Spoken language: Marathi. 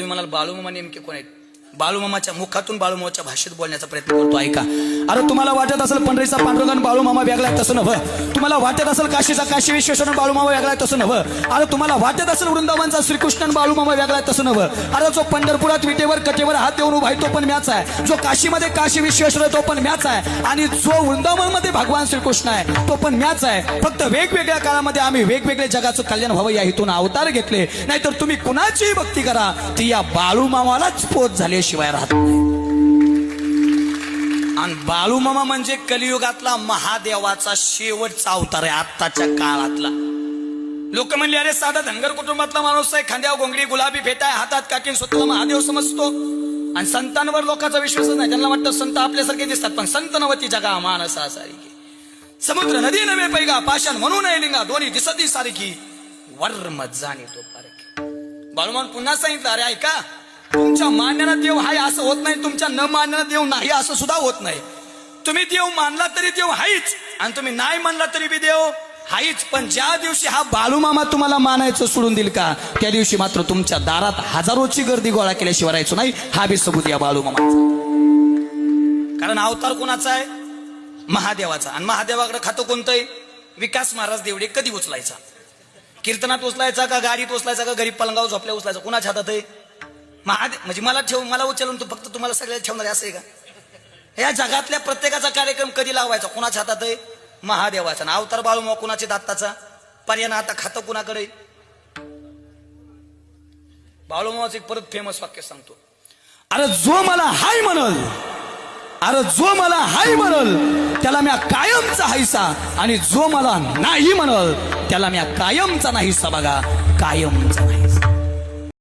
तुम्ही म्हणाल बाळूमामा नेमके कोण आहेत? बाळूमामाच्या मुखातून बाळूमामाच्या भाषेत बोलण्याचा प्रयत्न करतो. ऐका. अरे तुम्हाला वाटत असेल पंढरीचा पांडुरंग बाळूमामा वेगळा तसं नव्हं. तुम्हाला वाटत असेल काशीचा काशी विश्वेश्वर बाळूमामा वेगळा तसं नव्हं. अरे तुम्हाला वाटत असेल वृंदावनचा श्रीकृष्णन बाळूमामा वेगळा तसं नव्हं. अरे जो पंढरपुरात विटेवर कटेवर हात देऊन उभा आहे तो पण मॅच आहे. जो काशीमध्ये काशी विश्वेश्वर तो पण मॅच आहे. आणि जो वृंदावनमध्ये भगवान श्रीकृष्ण आहे तो पण मॅच आहे. फक्त वेगवेगळ्या काळामध्ये आम्ही वेगवेगळ्या जगाचं कल्याण व्हावं या हेतून अवतार घेतले. नाहीतर तुम्ही कुणाचीही भक्ती करा ती या बाळूमामालाच पोच झाल्याशिवाय राहत नाही. आणि बाळूमामा म्हणजे कलियुगातला महादेवाचा शेवटचा अवतार आहे आत्ताच्या काळातला. लोक म्हणले अरे साधा धनगर कुटुंबातला माणूस आहे खांद्यावर गोंगडी गुलाबी फेटाय हातात काकीन स्वतःला महादेव समजतो. आणि संतांवर लोकांचा विश्वासच नाही. त्यांना वाटतं संत आपल्यासारखे दिसतात पण संत नवती जगा मानसा सारखी समुद्र नदी नव्हे पैगा पाषाण म्हणून लिंगा दोन्ही दिसती सारखी. वर्म जाणे तो पारखी. बाळूमान पुन्हा सांगितलं अरे ऐका तुमच्या मानण्यानं देव हाय असं होत नाही तुमच्या न मानण्यानं देव नाही असं सुद्धा होत नाही. तुम्ही देव मानला तरी देव हायच आणि तुम्ही नाही मानला तरी बी देव हायच. पण ज्या दिवशी हा बाळूमामा तुम्हाला मानायचं सोडून देईल का त्या दिवशी मात्र तुमच्या दारात हजारोची गर्दी गोळा केल्याशिवाय राहायचो नाही हा बी सबूत या बाळूमामा कारण अवतार कोणाचा आहे? महादेवाचा. आणि महादेवाकडे खातं कोणतं आहे विकास महाराज देवडे कधी उचलायचा? कीर्तनात उचलायचा का गाडीत उचलायचा का गरीब पलंगाव झोपल्या उचलायचा? कुणाच्या हातात आहे? महादेव म्हणजे मला ठेव मला उचलून तू फक्त तुम्हाला सगळ्याला ठेवणार असं आहे का? या जगातल्या प्रत्येकाचा कार्यक्रम कधी लावायचा? कुणाच्या हातात आहे? महादेवाचा. ना अवतार बाळूमाव कुणाच्या दात्ताचा. पर्याय आता खातं कुणाकडे? बाळूमावाचं एक परत फेमस वाक्य सांगतो. अरे जो मला हाय म्हणल अरे जो मला हाय म्हणल त्याला मी कायमचा हायसा. आणि जो मला नाही म्हणल त्याला मी कायमचा नाहीसा बघा. कायमचा नाहीसा.